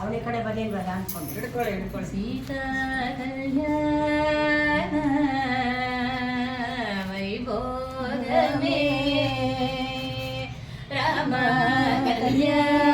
ಅವಳ ಕಡೆ ಬಂದಿಲ್ವಲ್ಲ ಅನ್ಕೊಂಡು ಹಿಡ್ಕೊಳ್ಳಿ ಹಿಡ್ಕೊಳ್ಳಿ ಸೀತಾ ಕಲ್ಯಾಣ ವೈಭೋಗಮೇ ರಾಮ ಕಲ್ಯಾಣ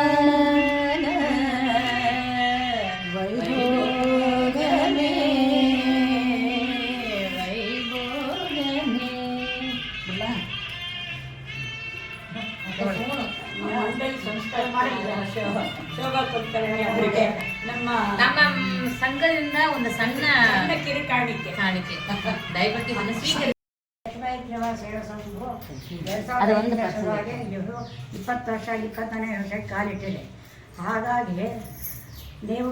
ಶೋಭಾ ಕುಲಕರ್ಣಿ ಅವರಿಗೆ ನಮ್ಮ ನಮ್ಮ ಸಂಘದಿಂದ ಒಂದು ಸಣ್ಣ ಕಿರು ಕಾಣಿಕೆ. ಕಾಣಿಕೆ. ದಯವಿಟ್ಟು ಇದನ್ನು ಸ್ವೀಕರಿಸಿ. ಅದು ಒಂದು ಇಪ್ಪತ್ತು ವರ್ಷ ಇಪ್ಪತ್ತನೇ ವರ್ಷ ಕಾಲಿಟ್ಟಿದೆ. ಹಾಗಾಗಿ ನೀವು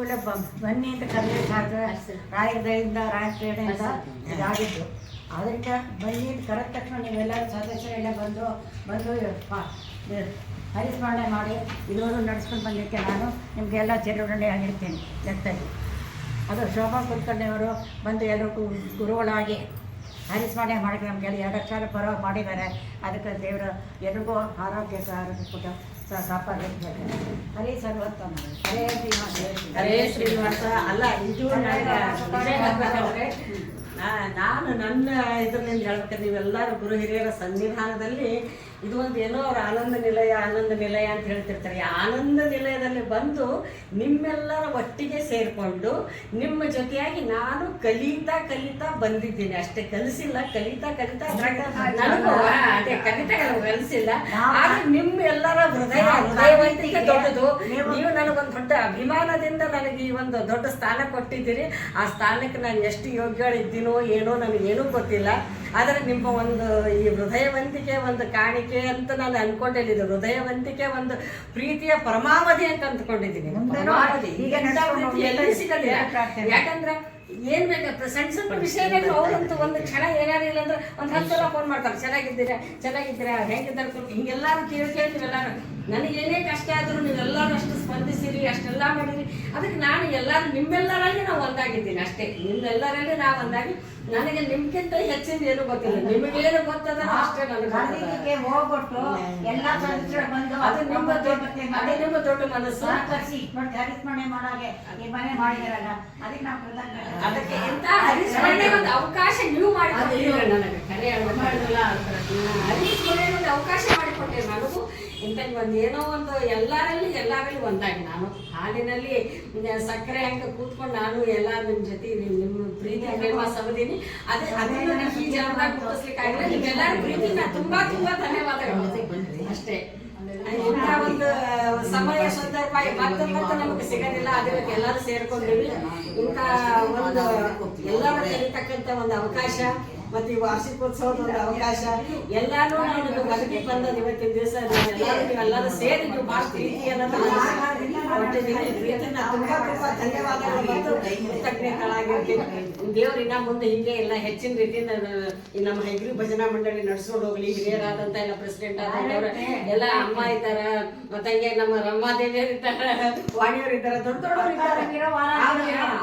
ಬನ್ನಿ ಅಂತ ಕರೆದಿದ್ದು ರಾಯದಿಂದ ರಾಯಪೇಟೆಯಿಂದ ಇದಾಗಿದ್ದು. ಅದಕ್ಕೆ ಬನ್ನಿ ಅಂತ ಕರೆದ ತಕ್ಷಣ ನೀವೆಲ್ಲರೂ ಸದಸ್ಯರೆಲ್ಲ ಬಂದು ಬಂದು ಹರಿಸ್ಮರಣೆ ಮಾಡಿ ಇದುವರೆಗೂ ನಡೆಸ್ಕೊಂಡು ಬಂದಿದ್ದೆ ನಾನು ನಿಮಗೆಲ್ಲ ಚಿರುರುಂಡೆ ಆಗಿರ್ತೀನಿ. ಜಗತ್ತಲ್ಲಿ ಅದು ಶೋಭಾ ಕುಲಕರ್ಣಿಯವರು ಬಂದು ಎಲ್ಲರಿಗೂ ಗುರುಗಳಾಗಿ ಹರಿಸ್ಮರಣೆ ಮಾಡಿದ್ರೆ ನಮಗೆಲ್ಲ ಎರಡು ಅಕ್ಷರ ಪರ ಮಾಡಿದ್ದಾರೆ. ಅದಕ್ಕೆ ದೇವರು ಎಲ್ರಿಗೂ ಆರೋಗ್ಯ ಆರೋಗ್ಯ ಕೂಡ ಕಾಪಾಡಿರ್ತಾರೆ ಹರೇ ಸರ್ವೋತ್ತಮ. ಹರೇ ಶ್ರೀನಿವಾಸ. ಹರೇ ಶ್ರೀನಿವಾಸ. ಅಲ್ಲ ಇದು ನಾನು ನನ್ನ ಇದರಲ್ಲಿ ಹೇಳ್ಬೇಕಂದ್ರೆ ನೀವೆಲ್ಲರೂ ಗುರು ಹಿರಿಯರ ಸನ್ನಿಧಾನದಲ್ಲಿ ಇದು ಒಂದು ಏನೋ ಅವ್ರ ಆನಂದ ನಿಲಯ ಆನಂದ ನಿಲಯ ಅಂತ ಹೇಳ್ತಿರ್ತಾರೆ. ಈ ಆನಂದ ನಿಲಯದಲ್ಲಿ ಬಂದು ನಿಮ್ಮೆಲ್ಲರ ಒಟ್ಟಿಗೆ ಸೇರಿಕೊಂಡು ನಿಮ್ಮ ಜೊತೆಯಾಗಿ ನಾನು ಕಲಿತಾ ಕಲಿತಾ ಬಂದಿದ್ದೀನಿ. ಅಷ್ಟೇ ಕಲಿಸಿಲ್ಲ ಕಲಿತಾ ಕಲಿತಾ ಅದೇ ಕಲಿತಾ ಕಲಿಸಿಲ್ಲ. ಆದ್ರೆ ನಿಮ್ಮೆಲ್ಲರ ಹೃದಯ ಹೃದಯವಂತಿಕೆ ದೊಡ್ಡದು ನೀವು ನನಗೊಂದು ದೊಡ್ಡ ಅಭಿಮಾನದಿಂದ ನನಗೆ ಈ ಒಂದು ದೊಡ್ಡ ಸ್ಥಾನ ಕೊಟ್ಟಿದ್ದೀರಿ. ಆ ಸ್ಥಾನಕ್ಕೆ ನಾನು ಎಷ್ಟು ಯೋಗ್ಯಳಿದ್ದೀನೋ ಏನೋ ನನಗೇನೂ ಗೊತ್ತಿಲ್ಲ. ಆದರೆ ನಿಮ್ಮ ಒಂದು ಈ ಹೃದಯವಂತಿಕೆ ಒಂದು ಕಾಣಿಕೆ ಅಂತ ನಾನು ಅನ್ಕೊಂಡಿದ್ದೀನಿ. ಹೃದಯವಂತಿಕೆ ಒಂದು ಪ್ರೀತಿಯ ಪರಮಾವಧಿ ಅಂತ ಅಂದ್ಕೊಂಡಿದ್ದೀನಿ. ಯಾಕಂದ್ರೆ ಏನ್ ಬೇಕಪ್ಪ ಸಣ್ಣ ಸಣ್ಣ ವಿಷಯಗಳು ಅವ್ರಂತೂ ಒಂದು ಕ್ಷಣ ಏನಾರು ಇಲ್ಲ ಅಂದ್ರೆ ಒಂದ್ ಹತ್ತು ಸಲ ಫೋನ್ ಮಾಡ್ತಾರೆ. ಚೆನ್ನಾಗಿದ್ದೀರಾ? ಚೆನ್ನಾಗಿದ್ದೀರಾ? ಹೆಂಗಿದ್ದಾರೆ? ಹಿಂಗೆಲ್ಲಾರು ಕೇಳಿ ಕೇಳ್ತೀವೆಲ್ಲಾರು ನನಗೆ ಏನೇ ಕಷ್ಟ ಆದ್ರೂ ನೀವೆಲ್ಲರೂ ಅಷ್ಟು ಸ್ಪಂದಿಸಿರಿ ಅಷ್ಟೆಲ್ಲ ಮಾಡಿರಿ. ಅದಕ್ಕೆ ನಾನು ಎಲ್ಲರೂ ನಿಮ್ಮೆಲ್ಲರಲ್ಲಿ ನಾವು ಒಂದಾಗಿದ್ದೀನಿ ಅಷ್ಟೇ. ನಿಮ್ಮೆಲ್ಲರಲ್ಲಿ ನಾವು ಒಂದಾಗಿ ನನಗೆ ನಿಮ್ಗಿಂತ ಹೆಚ್ಚಿನ ಏನು ಗೊತ್ತಿಲ್ಲ. ನಿಮಗೇನು ಗೊತ್ತದ ಅಷ್ಟೇ ನನಗೆ. ಹೋಗ್ಬಿಟ್ಟು ಎಲ್ಲ ಬಂದು ಅದು ನಿಮ್ಮ ದೊಡ್ಡ ಅದು ನಿಮ್ಮ ದೊಡ್ಡ ಮನಸ್ಸು. ಮಾಡಾಗೆ ಈ ಮನೆ ಮಾಡಿದಾರಲ್ಲ ಅದಕ್ಕೆ ನಾವು ಅದಕ್ಕೆ ಎಂತ ಒಂದು ಅವಕಾಶ ನೀವು ಮಾಡಿಕೊಟ್ಟಿದ್ದೀರ ನನಗೆ ಕರೆ ಹರಿಸ್ಮರಣೆ ಒಂದು ಅವಕಾಶ ಮಾಡಿಕೊಟ್ಟೆ ನನಗೂ ಇಂಥ ಒಂದು ಏನೋ ಒಂದು ಎಲ್ಲರಲ್ಲಿ ಎಲ್ಲರಲ್ಲಿ ಒಂದಾಗಿ. ನಾನು ಹಾಲಿನಲ್ಲಿ ಸಕ್ಕರೆ ಹಂಗೆ ಕೂತ್ಕೊಂಡು ನಾನು ಎಲ್ಲ ನಿಮ್ಮ ಜೊತೆ. ನಿಮ್ಮ ಪ್ರೀತಿ ಪ್ರೇಮ ಸವದೀನಿ ಅದೇ ಅದನ್ನು ನನಗೆ ಈ ಜನ್ಮದಾಗ ಗುರುತಿಸ್ಲಿಕ್ಕಾಗಿಲ್ಲ. ನಿಮ್ಮೆಲ್ಲರ ಪ್ರೀತಿ ನಾನು ತುಂಬಾ ತುಂಬಾ ಧನ್ಯವಾದಗಳು. ಅಷ್ಟೇ. ಇಂಥ ಒಂದು ಸಮಯ ಸಂದರ್ಭ, ಮತ್ತೆ ಮತ್ತೆ ನಮಗೆ ಸಿಗೋದಿಲ್ಲ ಅದಕ್ಕೆ ಎಲ್ಲರೂ ಸೇರ್ಕೊಂಡಿವಿ. ಇಂಥ ಒಂದು ಎಲ್ಲರೂ ಇರತಕ್ಕಂತ ಒಂದು ಅವಕಾಶ, ಮತ್ತೆ ಈ ವಾರ್ಷಿಕೋತ್ಸವದ ಒಂದು ಅವಕಾಶ, ಎಲ್ಲಾನು ನನಗೆ ಬದುಕಿ ಬಂದದ್ದು ಇವತ್ತಿನ ದಿವಸ. ನೀವೆಲ್ಲರೂ ನೀವೆಲ್ಲರೂ ಸೇರಿ ನೀವು ಭಾಳ ಪ್ರೀತಿಯನ್ನು ದೇವ್ರು ಇನ್ನ ಮುಂದೆ ಹಿಂಗೆ ಎಲ್ಲ ಹೆಚ್ಚಿನ ರೀತಿಯಿಂದ ನಮ್ಮ ಹೆಗ್ರಿ ಭಜನಾ ಮಂಡಳಿ ನಡ್ಸ್ಕೊಂಡು ಹೋಗ್ಲಿ, ಹಿರಿಯರಾದಂತ ಎಲ್ಲ ಪ್ರೆಸಿಡೆಂಟ್ ಆದ ಎಲ್ಲ ಅಮ್ಮ ಇದ್ದಾರ ಮತ್ತಂಗೆ ನಮ್ಮ ರಮಾದೇವಿಯರು ಇದ್ದಾರ, ವಾಣಿಯವರು ಇದ್ದಾರ, ದೊಡ್ಡ ದೊಡ್ಡವರು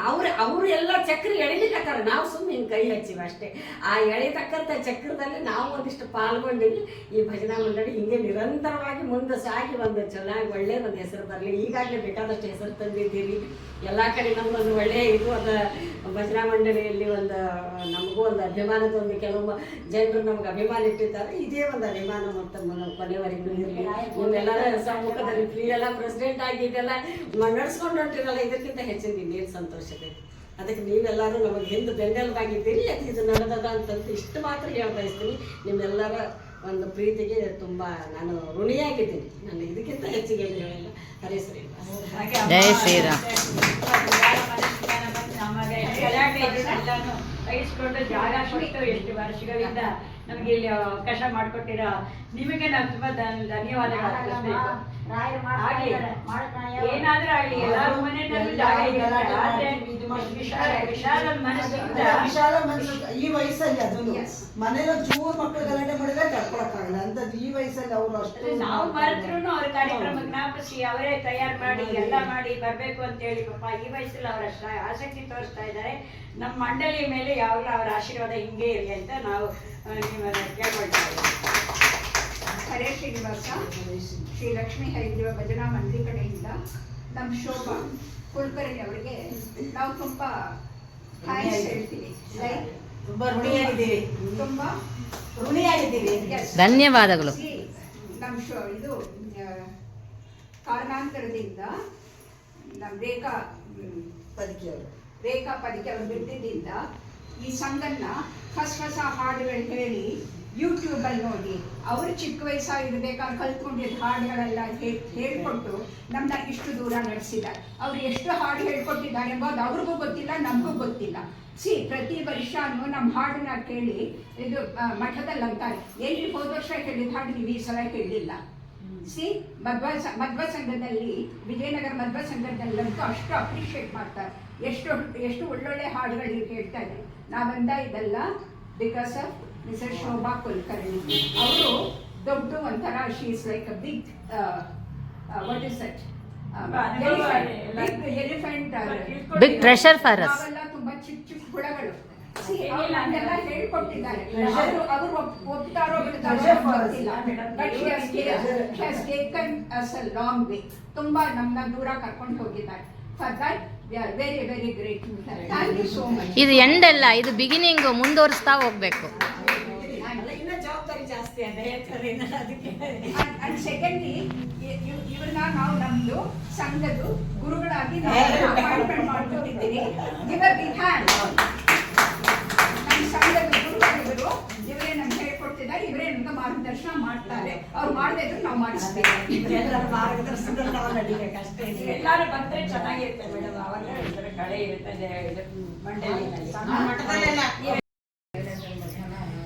ಅವ್ರು ಅವ್ರು ಎಲ್ಲ ಚಕ್ರ ಎಳಿಲಿಕ್ಕತ್ತಾರ ನಾವು ಸುಮ್ಮನೆ ಹಿಂಗೆ ಕೈ ಹಚ್ಚಿವಿ ಅಷ್ಟೇ. ಆ ಎಳಿತಕ್ಕಂಥ ಚಕ್ರದಲ್ಲಿ ನಾವು ಒಂದಿಷ್ಟು ಪಾಲ್ಗೊಂಡಿವಿ. ಈ ಭಜನಾ ಮಂಡಳಿ ಹಿಂಗೆ ನಿರಂತರವಾಗಿ ಮುಂದೆ ಸಾಗಿ ಒಂದು ಚೆನ್ನಾಗಿ ಒಳ್ಳೆ ಒಂದು ಹೆಸರು ಬರಲಿ. ಈಗಾಗಲೇ ಬೇಕಾದಷ್ಟು ಹೆಸರು ತಂದಿದ್ದೀರಿ. ಎಲ್ಲ ಕಡೆ ನಮ್ಮೊಂದು ಒಳ್ಳೆಯ ಇದು ಒಂದು ಭಜನಾ ಮಂಡಳಿಯಲ್ಲಿ ಒಂದು, ನಮಗೂ ಒಂದು ಅಭಿಮಾನದ ಒಂದು ಕೆಲವು ಜನರು ನಮ್ಗೆ ಅಭಿಮಾನ ಇಟ್ಟಿದ್ದಾರೆ ಇದೇ ಒಂದು ಅಭಿಮಾನ ಮತ್ತು ನಮ್ಮ ಕೊನೆವರೆಗೂ ಇರಲಿ. ನಿಮ್ಮೆಲ್ಲರ ಸಮ್ಮುಖದಲ್ಲಿ ಎಲ್ಲ ಪ್ರೆಸಿಡೆಂಟ್ ಆಗಿ ಇದೆಲ್ಲ ನಡೆಸ್ಕೊಂಡು ಹೊಂಟಿರಲ್ಲ, ಇದಕ್ಕಿಂತ ಹೆಚ್ಚಿನ ಇನ್ನೇನು ಸಂತೋಷ ಬೇಕು ಅದಕ್ಕೆ ನೀವೆಲ್ಲರೂ ನಮಗೆ ಹಿಂದೆ ಬೆಂಗಲ್ವಾಗಿದ್ದೀರಿ ಅದು ಇದು ನಡೆದದ ಅಂತಂದು ಇಷ್ಟು ಮಾತ್ರ ಹೇಳ ಬಯಸ್ತೀನಿ. ನಿಮ್ಮೆಲ್ಲರ ಒಂದು ಪ್ರೀತಿಗೆ ತುಂಬ ನಾನು ಋಣಿಯಾಗಿದ್ದೀನಿ. ನಾನು ಇದಕ್ಕಿಂತ ಹೆಚ್ಚಿಗೆ ಹೇಳಿಲ್ಲ. ಹರೇ ಶ್ರೀ ಜೈ ಶ್ರೀರಾಮ್. ವಹಿಸ್ಕೊಂಡು ಜಾಗ ಕೊಟ್ಟು ಎಷ್ಟು ವರ್ಷಗಳಿಂದ ನಮಗೆ ಇಲ್ಲಿ ಅವಕಾಶ ಮಾಡ್ಕೊಟ್ಟಿರ ನಿಮಗೆ ನಾವು ತುಂಬಾ ಧನ್- ಧನ್ಯವಾದಗಳು. ಏನಾದ್ರೂ ಆಗ್ಲಿ ಎಲ್ಲಾರು ಮನೆ ಜಾಗ ವಿಶಾಲ ವಿಶಾಲ ಮನಸ್ಸಿಂದ ವಿಶಾಲ ಮನಸ್ಸು. ಈ ವಯಸ್ಸಲ್ಲಿ ಅದನ್ನು. ಮನೇಲಿ ಚೂರ್ ಮಕ್ಕಳು ಗಲಾಟೆ ಮಾಡಿದ್ರೆ ತಡ್ಕೊಳಕ್ಕಾಗಲ್ಲ. ಅಂತ ಈ ವಯಸ್ಸಲ್ಲಿ ಅವರು ಅಷ್ಟು ನಾವು ಮರೆತ್ರು ಅವ್ರ ಕಾರ್ಯಕ್ರಮ ಜ್ಞಾಪಿಸಿ ಅವರೇ ತಯಾರು ಮಾಡಿ ಎಲ್ಲ ಮಾಡಿ ಬರ್ಬೇಕು ಅಂತ ಹೇಳಿ ಪಾಪ ಈ ವಯಸ್ಸಲ್ಲಿ ಅವರ ಆಸಕ್ತಿ ತೋರಿಸ್ತಾ ಇದ್ದಾರೆ. ನಮ್ಮ ಮಂಡಳಿಯ ಮೇಲೆ ಯಾವಾಗಲೂ ಅವರ ಆಶೀರ್ವಾದ ಹಿಂಗೆ ಇರಲಿ ಅಂತ ನಾವು ನಿಮ್ಮನ್ನ ಕೇಳ್ಕೊಳ್ತಾ ಇದ್ದೀವಿ. ಹರೇ ಶ್ರೀನಿವಾಸ. ಶ್ರೀ ಲಕ್ಷ್ಮೀ ಹರಿದೇವ ಭಜನಾ ಮಂಡಳಿ ಕಡೆಯಿಂದ ನಮ್ಮ ಶೋಭಾ ಕುಲಕರ್ಣಿ ಅವರಿಗೆ ನಾವು ತುಂಬ ಥ್ಯಾಂಕ್ಸ್ ಹೇಳ್ತೀವಿ. ಲೈಕ್ ತುಂಬಾ ಋಣಿಯಾಗಿದ್ದೀವಿ ತುಂಬ ಋಣಿಯಾಗಿದ್ದೀವಿ ಧನ್ಯವಾದಗಳು. ನಮ್ಮ ಶೋ ಇದು ಕಾರಣಾಂತರದಿಂದ ನಮ್ಮ ರೇಖಾ ಮ್, ಅವರು. ರೇಖಾ ಪದಿಕೆ ಅವರು ಬಿಟ್ಟಿದ್ದರಿಂದ ಈ ಸಂಘನ್ನ ಹೊಸ ಹೊಸ ಹಾಡುಗಳು ಹೇಳಿ ಯೂಟ್ಯೂಬಲ್ಲಿ ನೋಡಿ, ಅವರು ಚಿಕ್ಕ ವಯಸ್ಸಾಗಿರ್ಬೇಕಾದ್ರೆ ಕಲ್ತ್ಕೊಂಡಿದ್ದ ಹಾಡುಗಳೆಲ್ಲ ಹೇಳ್ಕೊಟ್ಟು ನಮ್ಮನ್ನ ಇಷ್ಟು ದೂರ ನಡೆಸಿದ್ದಾರೆ. ಅವ್ರು ಎಷ್ಟು ಹಾಡು ಹೇಳ್ಕೊಟ್ಟಿದ್ದಾರೆ ಎಂಬುದು ಅವ್ರಿಗೂ ಗೊತ್ತಿಲ್ಲ, ನಮಗೂ ಗೊತ್ತಿಲ್ಲ. ಸಿ, ಪ್ರತಿ ವರ್ಷನೂ ನಮ್ಮ ಹಾಡನ್ನ ಕೇಳಿ, ಇದು ಮಠದಲ್ಲಿ ಅಂತಾರೆ. ಎಲ್ಲಿ ಹೋದ ವರ್ಷ ಕೇಳಿದ ಹಾಡು ನೀವು ಈ ಸಲ ಕೇಳಲಿಲ್ಲ ಸಿ, ಮಧ್ವ ಮಧ್ವ ಸಂಘದಲ್ಲಿ, ವಿಜಯನಗರ ಮಧ್ವ ಸಂಘದಲ್ಲಂತೂ ಅಷ್ಟು ಅಪ್ರಿಷಿಯೇಟ್ ಮಾಡ್ತಾರೆ. ಎಷ್ಟು ಎಷ್ಟು ಒಳ್ಳೊಳ್ಳೆ ಹಾಡುಗಳು ಕೇಳ್ತಾರೆ ಇದ್ದಾರೆ. ನಾವಂದ ಇದೆಲ್ಲ because of Mrs Shobha Kulkarni ಅವರು ದೊಡ್ಡ ಒಂಥರ she is like a big what is that elephant big treasure for us. ಅವೆಲ್ಲ ತುಂಬಾ ಚಿಕ್ಕ ಚಿಕ್ಕ ಹುಳಗಳು. ಹೇಳ್ಕೊಟ್ಟಿದ್ದಾರೆ. ಅವರು ಅವರು ಒಪ್ತಾರೋ taken us a long way ತುಂಬಾ ನಮ್ಮನ್ನ ದೂರ ಕರ್ಕೊಂಡು ಹೋಗಿದ್ದಾರೆ. For that are very very great thank you so much ಇದು ಎಂಡ್ ಅಲ್ಲ ಇದು ಬಿಗಿನಿಂಗ್ ಮುಂದುವರಿಸ್ತಾ ಹೋಗ್ಬೇಕು. ಜಾಸ್ತಿ ಅಂತ ಹೇಳ್ತಾರೆ ಅದಕ್ಕೆ. ಅಂಡ್ ಸೆಕೆಂಡ್ಲಿ ಇವ್ರನ್ನ ನಾವು ನಮ್ದು ಸಂಘದ್ದು ಗುರುಗಳಾಗಿ ನಾವು ಅಪಾಯಿಂಟ್ಮೆಂಟ್ ಮಾಡ್ಕೊಂಡಿದ್ದೀವಿ ಇವರ್ ವಿ ಹ್ಯಾಂಡ್ ನಮ್ಮ ಸಂಘದ ಗುರುಗಳಿವರು ಇವರೇ ನಮ್ಗೆ ಹೇಳ್ಕೊಡ್ತಿದ್ದಾರೆ ಇವರೇ ನಮ್ಗೆ ಮಾರ್ಗದರ್ಶನ ಮಾಡ್ತಾರೆ. ಅವ್ರು ಮಾಡದೇ ಇದ್ರು ನಾವು ಮಾಡಿಸ್ತೀವಿ. ಮಾರ್ಗದರ್ಶನದಲ್ಲಿ ನಾವು ಅಷ್ಟೇ. ಎಲ್ಲರೂ ಬಂದ್ರೆ ಚೆನ್ನಾಗಿರುತ್ತೆ ಮೇಡಮ್ ಅವಾಗ ಕಳೆ ಇರುತ್ತೆ ಮಂಡಳಿ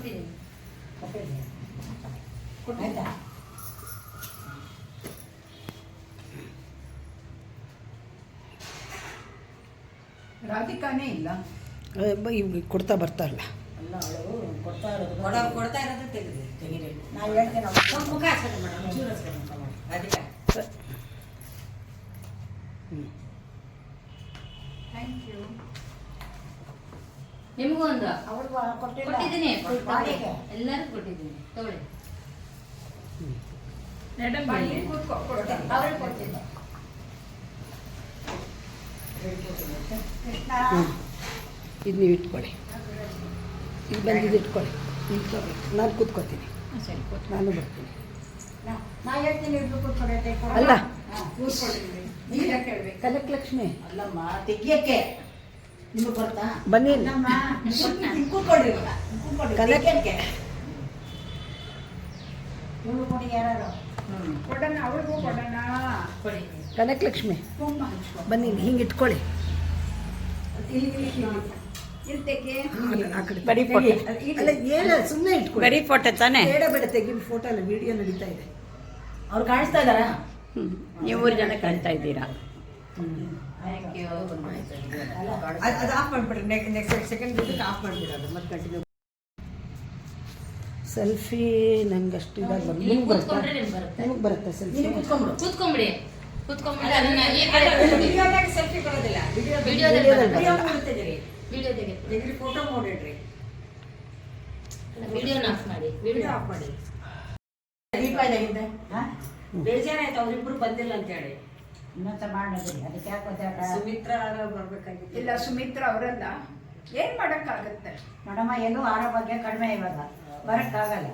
ಕೊಟ್ಟಿದ್ದೀನಿ ರಾಧಿಕಾನೇ ಇಲ್ಲ. ಇವ್ರಿಗೆ ಕೊಡ್ತಾ ಬರ್ತಾರಲ್ಲ. ಅಲ್ಲ ಅವಳು ಕೊಡ್ತಾ ಇರೋದು ಕೊಡ ಕೊಡ್ತಾ ಇರೋದು ತೆಗೆದು ತೆಗೀರಿ ನಾವು ಹೇಳ್ತೇನೆ ಮುಖ ಮೇಡಮ್ ಚೂರು ಹಚ್ಕೊಂಡು ಮುಖ ಮಾಡಿ. ಅದಕ್ಕೆ ಥ್ಯಾಂಕ್ ಯು ನಿಮಗೂ ಒಂದು? ಕೊಟ್ಟಿದ್ದೀನಿ ಎಲ್ಲರೂ ಎಲ್ಲರಿಗೂ ಕೊಟ್ಟಿದ್ದೀನಿ. ತಗೊಳ್ಳಿ. ಇದು ನೀವು ಇಟ್ಕೊಳ್ಳಿ. ಇದು ಬಂದಿದ್ದು ಇಟ್ಕೊಳ್ಳಿ. ಇಟ್ಕೊಳ್ಳಿ ನಾನು ಕೂತ್ಕೋತೀನಿ. ಸರಿ ನಾನು ಬರ್ತೀನಿ. ಅಲ್ಲ. ಕೂತ್ಕೊಳ್ಳಿ ನೀವೇ ಕೇಳ್ಬೇಕು ಕನಕ ಲಕ್ಷ್ಮಿ ಅಲ್ಲಮ್ಮ ತೆಗಿಯಕ್ಕೆ. ಬನ್ನಿ. ಕನಕ- ಲಕ್ಷ್ಮಿ ಬನ್ನಿ ಹಿಂಗೆ ಇಟ್ಕೊಳ್ಳಿ. ಸುಮ್ಮನೆ ಇಟ್ಕೊಳ್ಳಿ. ಬರೀ ಫೋಟೋ ತಾನೆ? ಬೇಡ ಬೇಡ ತೆಗಿ ಫೋಟೋ ಅಲ್ಲ ವಿಡಿಯೋ ನಡೀತಾ ಇದೆ. ಅವ್ರು ಕಾಣಿಸ್ತಾ ಇದಾರ ನೀವು ಜನ ಕಾಣ್ತಾ ಇದ್ದೀರಾ? ಅದು ಆಫ್ ಮಾಡಿಬಿಡ್ರಿ. ನೆಕ್ಸ್ಟ್ ಸೆಕೆಂಡ್ ಬಿಟ್ಟು ಆಫ್ ಮಾಡಿಬಿಡೋದು. ಮತ್ತೆ ಕಂಟಿನ್ಯೂ ಸೆಲ್ಫಿ ನಂಗೆ ಅಷ್ಟು ಇದಾಗಿ ಬರುತ್ತೆ? ನಿಮ್ಗೆ ಬರುತ್ತಾ. ನಿಮ್ಗೆ ಬರುತ್ತೆ ಸೆಲ್ಫಿ ನೀನು ಕೂತ್ಕೊಂಡ್ಬಿಡು ಕೂತ್ಕೊಂಬಿಡಿ. ಕೂತ್ಕೊಂಬಿಡಿ. ಅದನ್ನ ಈ ಕಡೆ ವಿಡಿಯೋದಾಗ ಸೆಲ್ಫಿ ಬರೋದಿಲ್ಲ ವಿಡಿಯೋ ವಿಡಿಯೋದಲ್ಲಿ ವಿಡಿಯೋದಲ್ಲಿ ವಿಡಿಯೋ ಬರಲ್ಲ. ಮಾಡ್ತಿದ್ದೀರಿ ವಿಡಿಯೋ ತೆಗೆ ತೆಗಿರಿ ಫೋಟೋ ನೋಡಿಡ್ರಿ ವಿಡಿಯೋನ ಆಫ್ ಮಾಡಿ. ವಿಡಿಯೋ ಆಫ್ ಮಾಡಿ. ದೀಪ ಬೇಜಾರಾಯ್ತು ಅವ್ರಿಬ್ರು ಬಂದಿಲ್ಲ ಅಂತ ಹೇಳಿ ಇನ್ನೊಂದ್ಸ ಮಾಡಿದ್ರಿ ಅದಕ್ಕೆ ಸುಮಿತ್ರ ಬರ್ಬೇಕಾಗಿತ್ತು. ಇಲ್ಲ ಸುಮಿತ್ರ ಅವರಲ್ಲ. ಏನ್ ಮಾಡಕ್ಕಾಗತ್ತೆ? ಮೇಡಮ್ಮ ಎಲ್ಲೂ ಆರೋಗ್ಯ ಕಡಿಮೆ ಇವಾಗ. ಬರಕ್ಕಾಗಲ್ಲ.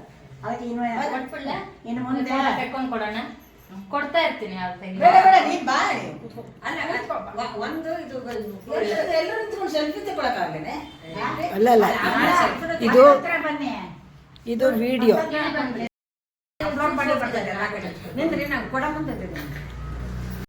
ಅದಕ್ಕೆ ಇನ್ನು ಕೊಟ್ಬಿಡ್ಲ? ಇನ್ನು ಮುಂದೆ ತೆಕ್ಕೊಂಡು ಕೊಡೋಣ? ಕೊಡ್ತಾ ಇರ್ತೀನಿ ಬೇಡ ಬೇಡ ನೀನ್ ಬಾ. ಅಲ್ಲ ಒಂದು ಇದು ಎಲ್ಲರೂ ನಿಂತ್ಕೊಂಡು ಸೆಲ್ಫಿ ತಗೊಳಕ್ಕಾಗೇನೆ ಅಲ್ಲ ಅಲ್ಲ. ಇದು ಬನ್ನಿ. ಇದು ವಿಡಿಯೋ